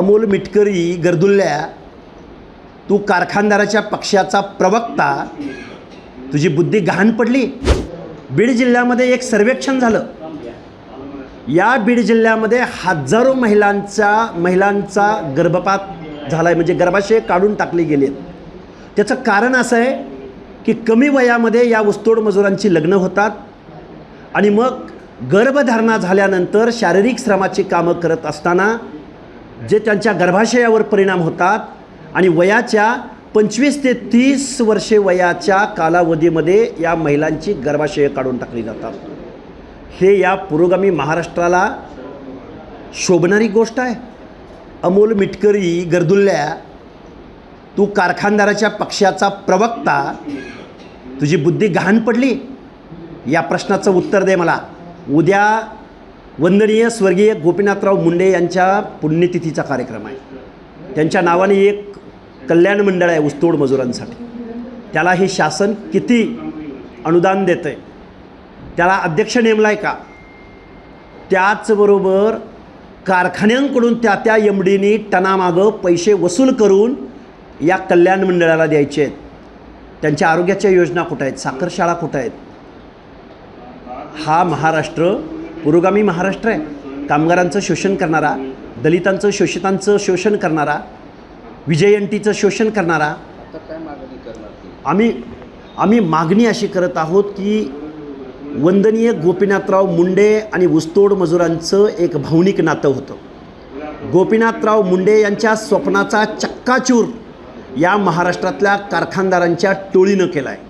अमोल मिटकरी गर्दुल्ल्या तू कारखानदाराच्या पक्षाचा प्रवक्ता. तुझी बुद्धी गहाण पडली? बीड जिल्ह्यामध्ये एक सर्वेक्षण झालं. या बीड जिल्ह्यामध्ये हजारो महिलांचा महिलांचा गर्भपात झाला आहे म्हणजे गर्भाशय काढून टाकले आहेत त्याचं कारण असं आहे की कमी वयामध्ये या ऊसतोड मजुरांची लग्न होतात आणि मग गर्भधारणा झाल्यानंतर शारीरिक श्रमाची कामं करत असताना जे त्यांच्या गर्भाशयावर परिणाम होतात आणि वयाच्या पंचवीस ते तीस वर्षे वयाच्या कालावधीमध्ये या महिलांची गर्भाशय काढून टाकली जातात. हे या पुरोगामी महाराष्ट्राला शोभणारी गोष्ट आहे. अमोल मिटकरी गर्दुल्ल्या तू कारखानदाराच्या पक्षाचा प्रवक्ता तुझी बुद्धी गहाण पडली? या प्रश्नाचं उत्तर दे मला. उद्या वंदनीय स्वर्गीय गोपीनाथराव मुंडे यांच्या पुण्यतिथीचा कार्यक्रम आहे. त्यांच्या नावाने एक कल्याण मंडळ आहे ऊसतोड मजुरांसाठी. त्याला हे शासन किती अनुदान देतं आहे त्याला अध्यक्ष नेमला आहे का? त्याचबरोबर कारखान्यांकडून त्या त्या एम डीनी टनामागं पैसे वसूल करून या कल्याण मंडळाला द्यायचे आहेत. त्यांच्या आरोग्याच्या योजना कुठं आहेत? साखरशाळा कुठं आहेत? हा महाराष्ट्र पुरोगामी महाराष्ट्र आहे. कामगारांचं शोषण करणारा दलितांचं शोषितांचं शोषण करणारा विजयंतीचं शोषण करणारा आम्ही आम्ही मागणी अशी करत आहोत की वंदनीय गोपीनाथराव मुंडे आणि ऊसतोड मजुरांचं एक भावनिक नातं होतं. गोपीनाथराव मुंडे यांच्या स्वप्नाचा चक्काचूर या महाराष्ट्रातल्या कारखानदारांच्या टोळीनं केला आहे